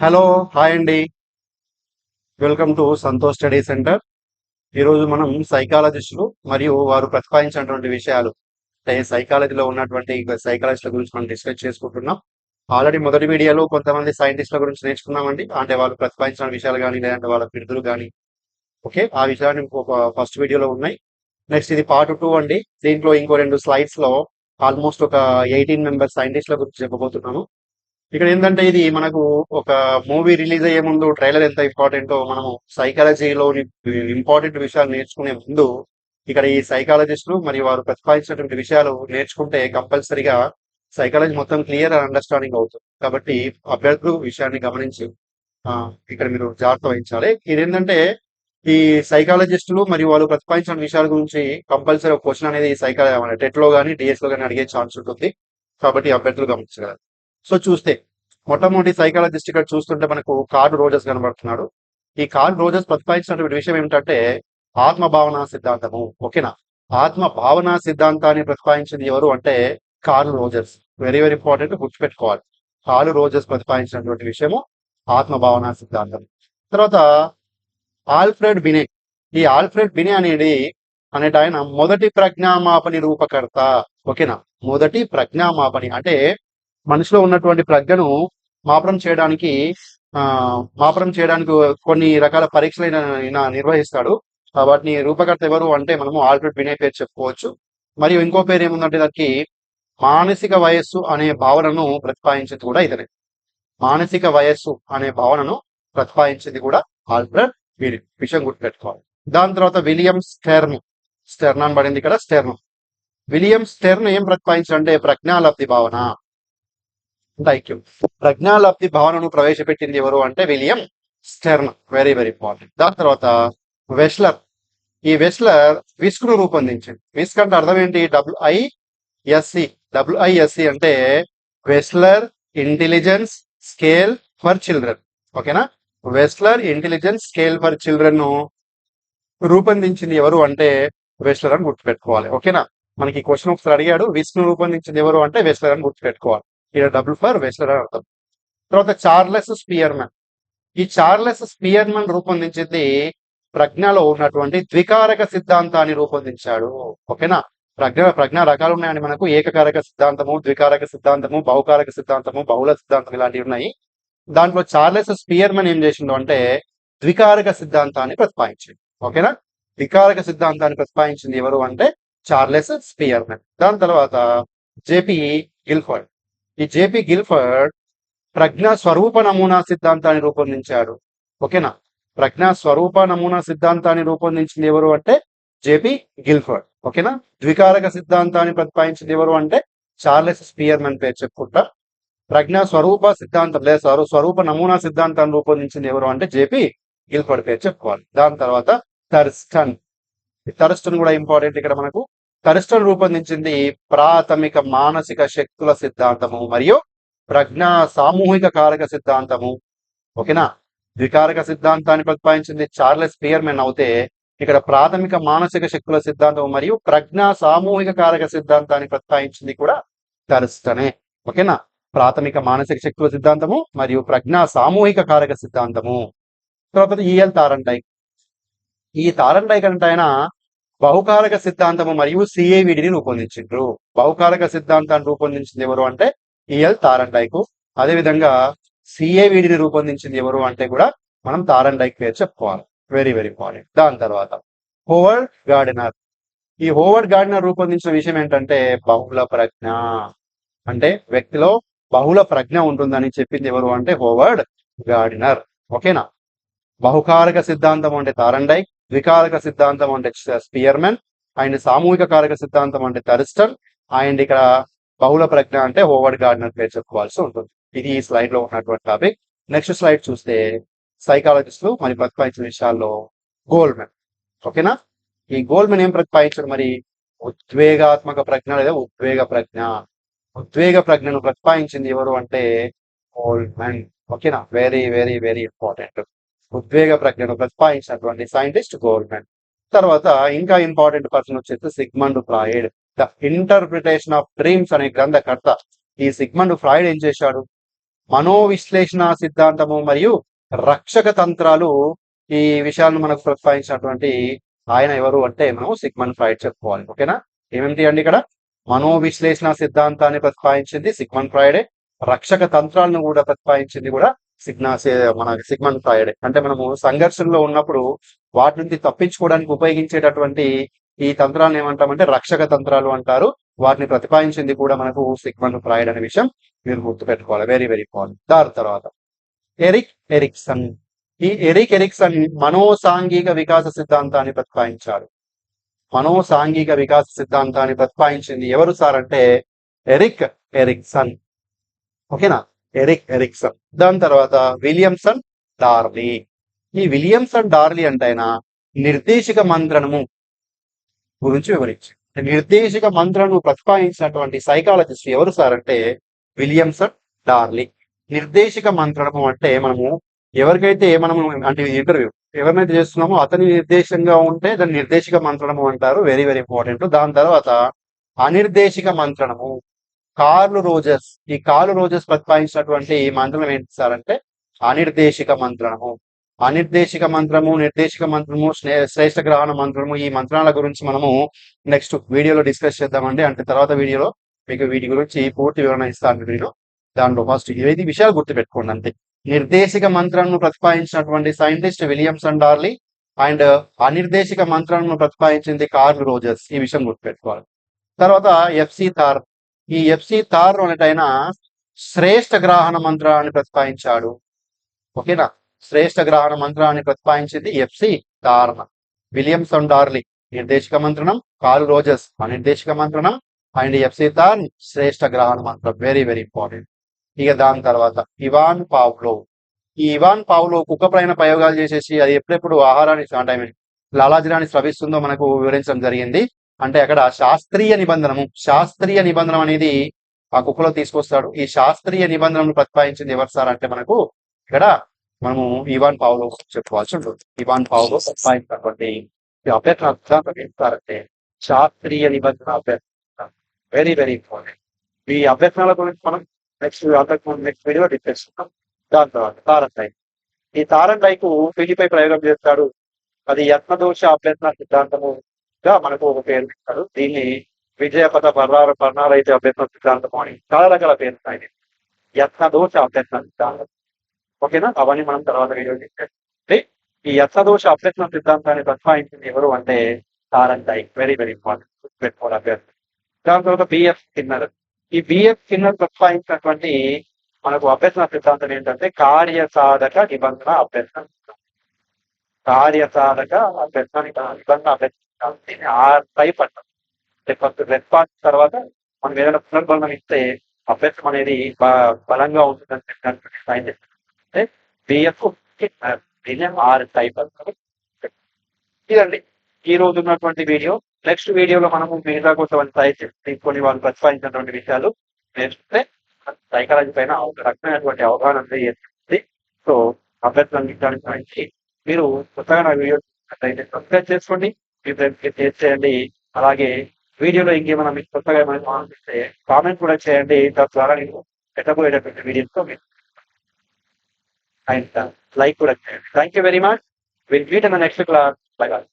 Hello hi అండి. Welcome to Santosh study centre. ఈరోజు మనం సైకాలజిస్టులు మరియు వారు ప్రతిపాదించినటువంటి విషయాలు అంటే సైకాలజీలో ఉన్నటువంటి సైకాలజిస్టుల గురించి మనం డిస్కస్ చేసుకుంటున్నాం. ఆల్రెడీ మొదటి వీడియోలో కొంతమంది సైంటిస్టుల గురించి నేర్చుకున్నామండి. అంటే వాళ్ళు ప్రతిపాదించిన విషయాలు కానీ లేదంటే వాళ్ళ బిరుదులు కానీ ఓకే ఆ విషయాన్ని ఫస్ట్ వీడియోలో ఉన్నాయి. నెక్స్ట్ ఇది పార్ట్ టూ అండి. దీంట్లో ఇంకో రెండు స్లైడ్స్లో ఆల్మోస్ట్ ఒక ఎయిటీన్ మెంబర్స్ సైంటిస్టుల గురించి చెప్పబోతున్నాను. ఇక్కడ ఏంటంటే ఇది మనకు ఒక మూవీ రిలీజ్ అయ్యే ముందు ట్రైలర్ ఎంత ఇంపార్టెంటో మనము సైకాలజీలోని ఇంపార్టెంట్ విషయాలు నేర్చుకునే ముందు ఇక్కడ ఈ సైకాలజిస్టులు మరియు వారు ప్రతిపాదించినటువంటి విషయాలు నేర్చుకుంటే కంపల్సరిగా సైకాలజీ మొత్తం క్లియర్ అండర్స్టాండింగ్ అవుతుంది. కాబట్టి అభ్యర్థులు విషయాన్ని గమనించి ఇక్కడ మీరు జాగ్రత్త వహించాలి. ఇది ఏంటంటే ఈ సైకాలజిస్టులు మరియు వాళ్ళు ప్రతిపాదించిన విషయాల గురించి కంపల్సరీ ఒక క్వశ్చన్ అనేది సైకాలజీ టెట్లో కానీ డిఎస్లో కానీ అడిగే ఛాన్స్ ఉంటుంది. కాబట్టి అభ్యర్థులు గమనించగలరు. సో చూస్తే మొట్టమొదటి సైకాలజిస్ట్ ఇక్కడ చూస్తుంటే మనకు కార్డు రోజెస్ కనబడుతున్నాడు. ఈ కార్డు రోజెస్ ప్రతిపాదించినటువంటి విషయం ఏమిటంటే ఆత్మ భావన సిద్ధాంతము. ఓకేనా? ఆత్మ భావన సిద్ధాంతాన్ని ప్రతిపాదించింది ఎవరు అంటే Carl Rogers. Very very important గుర్తుపెట్టుకోవాలి. కార్ల్ రోజర్స్ ప్రతిపాదించినటువంటి విషయము ఆత్మ భావన సిద్ధాంతం. తర్వాత ఆల్ఫ్రెడ్ బినే. ఈ ఆల్ఫ్రెడ్ బినే అనేది అనేట ఆయన మొదటి ప్రజ్ఞామాపని రూపకర్త. ఓకేనా? మొదటి ప్రజ్ఞామాపని అంటే మనిషిలో ఉన్నటువంటి ప్రజ్ఞను మాపురం చేయడానికి ఆ మాపనం చేయడానికి కొన్ని రకాల పరీక్షలు ఈయన నిర్వహిస్తాడు. వాటిని రూపకర్త ఎవరు అంటే మనము ఆల్ఫ్రెడ్ బినే పేరు చెప్పుకోవచ్చు. మరియు ఇంకో పేరు ఏముందంటే దానికి మానసిక వయస్సు అనే భావనను ప్రతిపాదించింది కూడా ఇతనే. మానసిక వయస్సు అనే భావనను ప్రతిపాదించింది కూడా ఆల్ఫ్రెడ్ వీరి విషయం గుర్తుపెట్టుకోవాలి. దాని తర్వాత విలియం స్టెర్న్. స్టెర్న్ అని పడింది ఇక్కడ స్టెర్న్. విలియం స్టెర్న్ ఏం ప్రతిపాదించాడంటే ప్రజ్ఞాలబ్ధి భావన. థ్యాంక్ యూ ప్రజ్ఞాలబ్ధి భావనను ప్రవేశపెట్టింది ఎవరు అంటే William Stern. Very very important దాని తర్వాత వెస్లర్. ఈ వెస్లర్ విస్క్ను రూపొందించింది. విస్క్ అంటే అర్థం ఏంటి? డబ్ల్యూఐఎస్సి డబ్ల్యూఐఎస్సి అంటే Wechsler Intelligence Scale for Children. ఓకేనా? వెస్లర్ ఇంటెలిజెన్స్ స్కేల్ ఫర్ చిల్డ్రన్ను రూపొందించింది ఎవరు అంటే వెస్లర్ అని గుర్తుపెట్టుకోవాలి. ఓకేనా? మనకి క్వశ్చన్ ఒకసారి అడిగాడు. విస్క్ను రూపొందించింది ఎవరు అంటే వెస్లర్ అని గుర్తుపెట్టుకోవాలి. ఇక్కడ డబుల్ ఫర్ వెస్లర్ అని అర్థం. తర్వాత చార్లెస్ స్పియర్మన్ ఈ చార్లెస్ స్పియర్మన్ రూపొందించింది ప్రజ్ఞలో ఉన్నటువంటి ద్వికారక సిద్ధాంతాన్ని రూపొందించాడు. ఓకేనా? ప్రజ్ఞ ప్రజ్ఞ రకాలు ఉన్నాయని మనకు. ఏకకారక సిద్ధాంతము ద్వికారక సిద్ధాంతము బహుకారక సిద్ధాంతము బహుళ సిద్ధాంతం ఇలాంటివి ఉన్నాయి. దాంట్లో చార్లెస్ స్పియర్మన్ ఏం చేసిండు అంటే ద్వికారక సిద్ధాంతాన్ని ప్రతిపాదించింది ఓకేనా? ద్వికారక సిద్ధాంతాన్ని ప్రతిపాదించింది ఎవరు అంటే చార్లెస్ స్పియర్మన్ దాని తర్వాత జేపీ గిల్ఫర్డ్. ఈ జేపీ గిల్ఫర్డ్ ప్రజ్ఞా స్వరూప నమూనా సిద్ధాంతాన్ని రూపొందించాడు. ఓకేనా? ప్రజ్ఞా స్వరూప నమూనా సిద్ధాంతాన్ని రూపొందించింది ఎవరు అంటే జేపీ గిల్ఫర్డ్. ఓకేనా? ద్వికారక సిద్ధాంతాన్ని ప్రతిపాదించింది ఎవరు అంటే చార్లెస్ స్పియర్మన్ పేరు చెప్పుకుంటా. ప్రజ్ఞా స్వరూప సిద్ధాంతం లేదా స్వరూప నమూనా సిద్ధాంతాన్ని రూపొందించింది ఎవరు అంటే జేపీ గిల్ఫర్డ్ పేరు చెప్పుకోవాలి. దాని తర్వాత థర్స్టన్ థర్స్టన్ కూడా ఇంపార్టెంట్ ఇక్కడ మనకు కరిస్టల్ రూపొందించింది ప్రాథమిక మానసిక శక్తుల సిద్ధాంతము మరియు ప్రజ్ఞా సామూహిక కారక సిద్ధాంతము. ఓకేనా? ద్వికారక సిద్ధాంతాన్ని ప్రతిపాదించింది చార్లెస్ పియర్మెన్ అవుతే ఇక్కడ ప్రాథమిక మానసిక శక్తుల సిద్ధాంతం మరియు ప్రజ్ఞా సామూహిక కారక సిద్ధాంతాన్ని ప్రతిపాదించింది కూడా థర్స్టనే ఓకేనా? ప్రాథమిక మానసిక శక్తుల సిద్ధాంతము మరియు ప్రజ్ఞా సామూహిక కారక సిద్ధాంతము. తర్వాత ఈఎల్ తారండైక్. ఈ తారండైక్ అంటే ఆయన బహుకారక సిద్ధాంతము మరియు సిఏవిడిని రూపొందించిండ్రు. బహుకారక సిద్ధాంతాన్ని రూపొందించింది ఎవరు అంటే ఈఎల్ తారండైకు. అదేవిధంగా సిఏవిడిని రూపొందించింది ఎవరు అంటే కూడా మనం తారండైక్ పేరు చెప్పుకోవాలి. వెరీ వెరీ ఇంపార్టెంట్ దాని తర్వాత హోవర్డ్ గార్డెనర్ ఈ హోవర్డ్ గార్డెనర్ రూపొందించిన విషయం ఏంటంటే బహుళ ప్రజ్ఞ. అంటే వ్యక్తిలో బహుళ ప్రజ్ఞ ఉంటుందని చెప్పింది ఎవరు అంటే హోవర్డ్ గార్డినర్ ఓకేనా? బహుకారక సిద్ధాంతం అంటే తారండైక్ ద్వికారక సిద్ధాంతం అంటే స్పియర్మెన్ అండ్ సామూహిక కారక సిద్ధాంతం అంటే థరిస్టన్ అండ్ ఇక్కడ బహుళ ప్రజ్ఞ అంటే హోవర్డ్ గార్డెనర్ పేరు చెప్పుకోవాల్సి ఉంటుంది. ఇది ఈ స్లైడ్లో ఉన్నటువంటి టాపిక్ నెక్స్ట్ స్లైడ్ చూస్తే సైకాలజిస్టులు మరి ప్రతిపాదించిన విషయాల్లో గోల్మెన్ ఓకేనా? ఈ గోల్మెన్ ఏం ప్రతిపాదించాడు మరి? ఉద్వేగాత్మక ప్రజ్ఞ లేదా ఉద్వేగ ప్రజ్ఞ? ఉద్వేగ ప్రజ్ఞను ప్రతిపాదించింది ఎవరు అంటే గోల్మెన్ ఓకేనా? వెరీ వెరీ వెరీ ఇంపార్టెంట్ ఉద్వేగ ప్రజ్ఞను ప్రతిపాదించినటువంటి సైంటిస్ట్ గోల్మెన్ తర్వాత ఇంకా ఇంపార్టెంట్ పర్సన్ వచ్చేసి Sigmund Freud the interpretation of dreams అనే గ్రంథకర్త ఈ సిగ్మండ్ ఫ్రాయిడ్ ఏం చేశాడు? మనోవిశ్లేషణ సిద్ధాంతము మరియు రక్షక తంత్రాలు ఈ విషయాలను మనకు ప్రతిపాదించినటువంటి ఆయన ఎవరు అంటే మనం సిగ్మండ్ ఫ్రాయిడ్ చెప్పుకోవాలి. ఓకేనా? ఏమేమిటి అండి ఇక్కడ? మనోవిశ్లేషణ సిద్ధాంతాన్ని ప్రతిపాదించింది సిగ్మండ్ ఫ్రాయిడే రక్షక తంత్రాలను కూడా ప్రతిపాదించింది కూడా సిగ్నా మన సిగ్మన్ ఫ్రాయిడ్. అంటే మనము సంఘర్షణలో ఉన్నప్పుడు వాటి నుంచి తప్పించుకోవడానికి ఉపయోగించేటటువంటి ఈ తంత్రాలను ఏమంటామంటే రక్షక తంత్రాలు అంటారు. వాటిని ప్రతిపాదించింది కూడా మనకు సిగ్మన్ ఫ్రాయిడ్ అనే విషయం మీరు గుర్తుపెట్టుకోవాలి. వెరీ వెరీ ఇంపార్టెంట్ దాని తర్వాత ఎరిక్ ఎరిక్సన్. ఈ ఎరిక్ ఎరిక్సన్ మనోసాంఘిక వికాస సిద్ధాంతాన్ని ప్రతిపాదించాడు మనోసాంఘిక వికాస సిద్ధాంతాన్ని ప్రతిపాదించింది ఎవరు సార్ అంటే ఎరిక్ ఎరిక్సన్. ఓకేనా? Erik Erikson. దాని తర్వాత విలియమ్సన్ డార్లీ. ఈ విలియమ్సన్ డార్లీ అంటే ఆయన నిర్దేశిక మంత్రణము గురించి వివరించి. నిర్దేశిక మంత్రను ప్రతిపాదించినటువంటి సైకాలజిస్ట్ ఎవరు సార్ అంటే విలియమ్సన్ డార్లీ. నిర్దేశిక మంత్రము అంటే మనము ఎవరికైతే మనము అంటే ఇంటర్వ్యూ ఎవరినైతే చేస్తున్నామో అతని నిర్దేశంగా ఉంటే దాన్ని నిర్దేశిక మంత్రణము అంటారు. వెరీ వెరీ ఇంపార్టెంట్ దాని తర్వాత అనిర్దేశిక మంత్రణము కార్లు రోజెస్ ఈ కార్లు రోజెస్ ప్రతిపాదించినటువంటి ఈ మంత్రం ఏంటి సార్ అంటే అనిర్దేశిక మంత్రము. అనిర్దేశిక మంత్రము నిర్దేశిక మంత్రము శ్రేష్ట గ్రహణ మంత్రము ఈ మంత్రాల గురించి మనము నెక్స్ట్ వీడియోలో డిస్కస్ చేద్దామండి. అంటే తర్వాత వీడియోలో మీకు వీటి గురించి పూర్తి వివరణ ఇస్తాను వీడియో. దాంట్లో ఫస్ట్ ఐదు విషయాలు గుర్తుపెట్టుకోండి అంతే. నిర్దేశిక మంత్రాలను ప్రతిపాదించినటువంటి సైంటిస్ట్ విలియమ్సన్ డార్లీ అండ్ అనిర్దేశిక మంత్రాలను ప్రతిపాదించింది కార్ల్ రోజర్స్ ఈ విషయం గుర్తుపెట్టుకోవాలి. తర్వాత ఎఫ్సి థార్ ఈ ఎఫ్సి తార్ అనేటైన శ్రేష్ఠ గ్రహణ మంత్రాన్ని ప్రతిపాదించాడు ఓకేనా? శ్రేష్ఠ గ్రహణ మంత్రాన్ని ప్రతిపాదించింది ఎఫ్సి తార్న. విలియమ్సన్ డార్లీ నిర్దేశక మంత్రణం కారు రోజర్స్ నిర్దేశక మంత్రణం అండ్ ఎఫ్సి తార్ శ్రేష్ఠ గ్రహణ మంత్రం. వెరీ వెరీ ఇంపార్టెంట్ ఇక దాని తర్వాత ఇవాన్ పావ్లో. ఈ ఇవాన్ పావ్లో కుక్క పైన ప్రయోగాలు చేసేసి అది ఎప్పుడెప్పుడు ఆహారాన్ని అంటే ఐ మీన్ లాలాజలాన్ని స్రవిస్తుందో మనకు వివరించడం జరిగింది. అంటే అక్కడ శాస్త్రీయ నిబంధనము శాస్త్రీయ నిబంధన అనేది ఆ కుక్కలో తీసుకొస్తాడు. ఈ శాస్త్రీయ నిబంధనను ప్రతిపాదించింది ఎవరు సార్ అంటే మనకు ఇక్కడ మనము ఇవాన్ పావులో చెప్పుకోవాల్సి ఉంటుంది. ఇవాన్ పావులో ప్రతిపాదించినటువంటి ఈ అభ్యర్థన సిద్ధాంతం ఏంటారంటే శాస్త్రీయ నిబంధన అభ్యర్థన. వెరీ వెరీ ఇంపార్టెంట్ ఈ అభ్యర్థనల గురించి మనం నెక్స్ట్ అంతకు నెక్స్ట్ వీడియో డిస్కస్ దాని తర్వాత తారంటాయి ఈ తారంటాయికు పిలిపై ప్రయోగం చేస్తాడు. అది యత్నదోష అభ్యర్థన సిద్ధాంతము గా మనకు ఒక పేరు ఇస్తారు దీన్ని విజయపద పర్ణాల పర్ణాలైతే అభ్యర్థన సిద్ధాంతం అని చాలా రకాల పేరు ఉన్నాయి. యత్నదోష అభ్యర్థన సిద్ధాంతం ఓకేనా? అవన్నీ మనం తర్వాత వీడియో ఈ యత్నదోష అభ్యర్థన సిద్ధాంతాన్ని ప్రతిపాదించింది ఎవరు అంటే తారంటాయి వెరీ వెరీ ఇంపార్టెంట్ పెట్టుకోవాలి అభ్యర్థి. దాని తర్వాత బిఎఫ్ కిన్నర్ ఈ బిఎఫ్ కిన్నర్ ప్రతిపాదించినటువంటి మనకు అభ్యర్థన సిద్ధాంతం ఏంటంటే కార్య సాధక నిబంధన అభ్యర్థన. కార్యసాధక అభ్యర్థన నిబంధన అభ్యర్థన. ఆ టైప్ అంటాం ఫస్ట్ రెస్పాన్స్ తర్వాత మనం ఏదైనా పునర్బలం ఇస్తే అభ్యర్థం అనేది బలంగా ఉంటుందని చెప్పినటువంటి సైంటిస్ట్ అంటే బిఎఫ్ దీన్ని ఆర్ టైప్ అంటారు. ఇదండి. ఈ రోజు ఉన్నటువంటి వీడియో. నెక్స్ట్ వీడియోలో మనము మిగతా కోసం తీసుకొని వాళ్ళు ప్రతిపాదించినటువంటి విషయాలు నేర్చుకుంటే సైకాలజీ పైన ఒక రకమైనటువంటి అవగాహన చేస్తుంది సో అభ్యర్థులు అందించడానికి మీరు కొత్తగా నా వీడియో సబ్స్క్రైబ్ చేసుకోండి. మీ ఫ్రెండ్స్కి షేర్ చేయండి. అలాగే వీడియోలో ఇంకేమైనా మీకు కొత్తగా ఏమైనా అనిపిస్తే కామెంట్ కూడా చేయండి. తద్వారా నేను పెట్టబోయేటటువంటి వీడియోస్తో మీరు అండ్ లైక్ కూడా చేయండి. Thank you very much will meet in next class bye bye